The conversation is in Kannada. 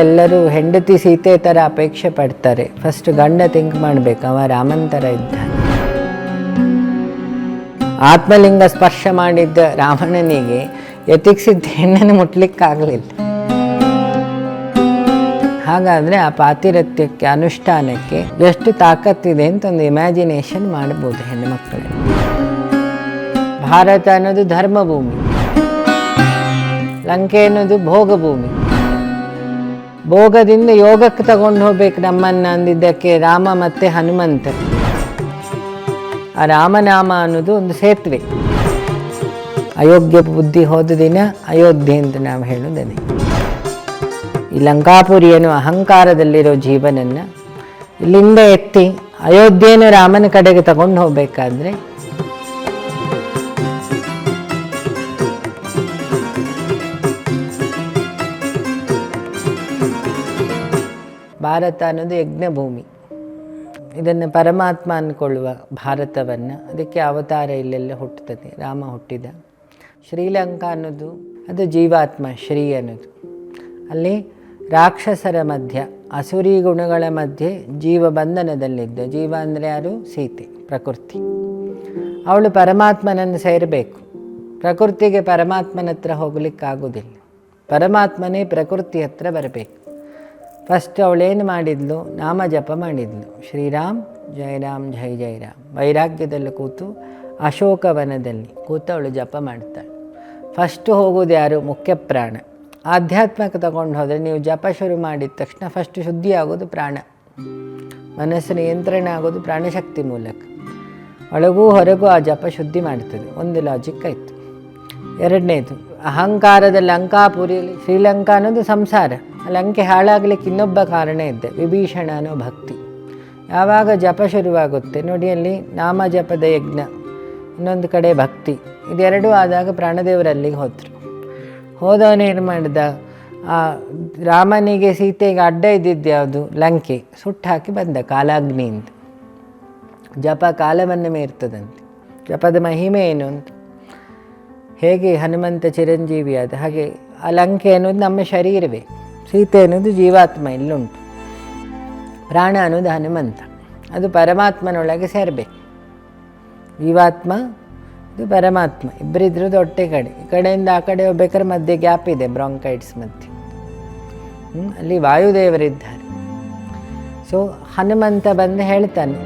ಎಲ್ಲರೂ ಹೆಂಡತಿ ಸೀತೆ ಥರ ಅಪೇಕ್ಷೆ ಪಡ್ತಾರೆ. ಫಸ್ಟ್ ಗಂಡ ಥಿಂಕ್ ಮಾಡಬೇಕು, ಅವ ರಾಮನ್ ಥರ ಇದ್ದಾನೆ. ಆತ್ಮಲಿಂಗ ಸ್ಪರ್ಶ ಮಾಡಿದ್ದ ರಾವಣನಿಗೆ ಯತಿಕ್ಸಿದ್ದ ಹೆಣ್ಣನ್ನು ಮುಟ್ಲಿಕ್ಕಾಗಲಿಲ್ಲ. ಹಾಗಾದರೆ ಆ ಪಾತಿರತ್ಯಕ್ಕೆ, ಅನುಷ್ಠಾನಕ್ಕೆ ಎಷ್ಟು ತಾಕತ್ತಿದೆ ಅಂತ ಒಂದು ಇಮ್ಯಾಜಿನೇಷನ್ ಮಾಡ್ಬೋದು ಹೆಣ್ಣು ಮಕ್ಕಳು. ಭಾರತ ಅನ್ನೋದು ಧರ್ಮಭೂಮಿ. ಲಂಕೆ ಅನ್ನೋದು ಭೋಗಭೂಮಿ. ಭೋಗದಿಂದ ಯೋಗಕ್ಕೆ ತಗೊಂಡು ಹೋಗ್ಬೇಕು ನಮ್ಮನ್ನು ಅಂದಿದ್ದಕ್ಕೆ ರಾಮ ಮತ್ತು ಹನುಮಂತ. ಆ ರಾಮನಾಮ ಅನ್ನೋದು ಒಂದು ಸೇತುವೆ. ಅಯೋಗ್ಯ ಬುದ್ಧಿ ಹೋದ ದಿನ ಅಯೋಧ್ಯೆ ಅಂತ ನಾವು ಹೇಳೋದನ್ನೇ ಈ ಲಂಕಾಪುರಿ ಅನ್ನೋ ಅಹಂಕಾರದಲ್ಲಿರೋ ಜೀವನನ್ನ ಇಲ್ಲಿಂದ ಎತ್ತಿ ಅಯೋಧ್ಯೆಯನ್ನು ರಾಮನ ಕಡೆಗೆ ತಗೊಂಡು ಹೋಗ್ಬೇಕಾದ್ರೆ ಭಾರತ ಅನ್ನೋದು ಯಜ್ಞಭೂಮಿ. ಇದನ್ನು ಪರಮಾತ್ಮ ಅಂದ್ಕೊಳ್ಳುವ ಭಾರತವನ್ನು. ಅದಕ್ಕೆ ಅವತಾರ ಇಲ್ಲೆಲ್ಲ ಹುಟ್ಟುತ್ತದೆ. ರಾಮ ಹುಟ್ಟಿದ. ಶ್ರೀಲಂಕಾ ಅನ್ನೋದು, ಅದು ಜೀವಾತ್ಮ, ಶ್ರೀ ಅನ್ನೋದು. ಅಲ್ಲಿ ರಾಕ್ಷಸರ ಮಧ್ಯ, ಅಸುರಿ ಗುಣಗಳ ಮಧ್ಯೆ ಜೀವ ಬಂಧನದಲ್ಲಿದ್ದ. ಜೀವ ಅಂದರೆ ಯಾರು? ಸೀತೆ, ಪ್ರಕೃತಿ. ಅವಳು ಪರಮಾತ್ಮನನ್ನು ಸೇರಬೇಕು. ಪ್ರಕೃತಿಗೆ ಪರಮಾತ್ಮನ ಹತ್ರ ಹೋಗ್ಲಿಕ್ಕಾಗೋದಿಲ್ಲ. ಪರಮಾತ್ಮನೇ ಪ್ರಕೃತಿ ಹತ್ರ ಬರಬೇಕು. ಫಸ್ಟ್ ಅವಳೇನು ಮಾಡಿದ್ಲು? ನಾಮ ಜಪ ಮಾಡಿದ್ಲು. ಶ್ರೀರಾಮ್ ಜಯರಾಮ್ ಜೈ ಜಯರಾಮ್ ವೈರಾಗ್ಯದಲ್ಲಿ ಕೂತು ಅಶೋಕವನದಲ್ಲಿ ಕೂತು ಅವಳು ಜಪ ಮಾಡ್ತಾಳೆ. ಫಸ್ಟ್ ಹೋಗೋದು ಯಾರು? ಮುಖ್ಯ ಪ್ರಾಣ. ಆಧ್ಯಾತ್ಮಕ್ಕೆ ತಗೊಂಡು ಹೋದರೆ ನೀವು ಜಪ ಶುರು ಮಾಡಿದ ತಕ್ಷಣ ಫಸ್ಟ್ ಶುದ್ಧಿ ಆಗೋದು ಪ್ರಾಣ. ಮನಸ್ಸು ನಿಯಂತ್ರಣ ಆಗೋದು ಪ್ರಾಣಶಕ್ತಿ ಮೂಲಕ. ಒಳಗೂ ಹೊರಗೂ ಆ ಜಪ ಶುದ್ಧಿ ಮಾಡ್ತದೆ. ಒಂದು ಲಾಜಿಕ್ ಆಯಿತು. ಎರಡನೇದು, ಅಹಂಕಾರದ ಅಂಕಾಪುರಿಯಲ್ಲಿ ಶ್ರೀಲಂಕಾ ಅನ್ನೋದು ಸಂಸಾರ. ಅಲ್ಲಿ ಅಂಕೆ ಹಾಳಾಗಲಿಕ್ಕೆ ಇನ್ನೊಬ್ಬ ಕಾರಣ ಇದ್ದೆ, ವಿಭೀಷಣ ಅನ್ನೋ ಭಕ್ತಿ. ಯಾವಾಗ ಜಪ ಶುರುವಾಗುತ್ತೆ ನೋಡಿ ಅಲ್ಲಿ ನಾಮ ಜಪದ ಯಜ್ಞ, ಇನ್ನೊಂದು ಕಡೆ ಭಕ್ತಿ. ಇದೆರಡೂ ಆದಾಗ ಪ್ರಾಣದೇವರಲ್ಲಿಗೆ ಹೋದರು. ಹೋದವನು ಏನು ಮಾಡಿದ, ಆ ರಾಮನಿಗೆ ಸೀತೆಗೆ ಅಡ್ಡ ಇದ್ದಿದ್ದು ಯಾವುದು? ಲಂಕೆ. ಸುಟ್ಟು ಹಾಕಿ ಬಂದ ಕಾಲಾಗ್ನಿಯಿಂದ. ಜಪ ಕಾಲವನ್ನು ಮೀರ್ತದಂತೆ. ಜಪದ ಮಹಿಮೆ ಏನು ಅಂತ ಹೇಗೆ ಹನುಮಂತ ಚಿರಂಜೀವಿ ಅದು ಹಾಗೆ ಆ ಲಂಕೆ ಅನ್ನೋದು ನಮ್ಮ ಶರೀರವೇ, ಸೀತೆ ಅನ್ನೋದು ಜೀವಾತ್ಮ ಇಲ್ಲುಂಟು. ಪ್ರಾಣ ಅನ್ನೋದು ಹನುಮಂತ, ಅದು ಪರಮಾತ್ಮನೊಳಗೆ ಸೇರಬೇಕು. ಜೀವಾತ್ಮ ಇದು ಪರಮಾತ್ಮ ಇಬ್ಬರಿದ್ರು ಹೊಟ್ಟೆ ಕಡೆ, ಈ ಕಡೆಯಿಂದ ಆ ಕಡೆ ಹೋಗ್ಬೇಕಾದ್ರೆ ಮಧ್ಯೆ ಗ್ಯಾಪ್ ಇದೆ ಬ್ರಾಂಕೈಟ್ಸ್ ಮಧ್ಯೆ. ಅಲ್ಲಿ ವಾಯುದೇವರಿದ್ದಾರೆ. ಸೊ ಹನುಮಂತ ಬಂದು ಹೇಳ್ತಾನೆ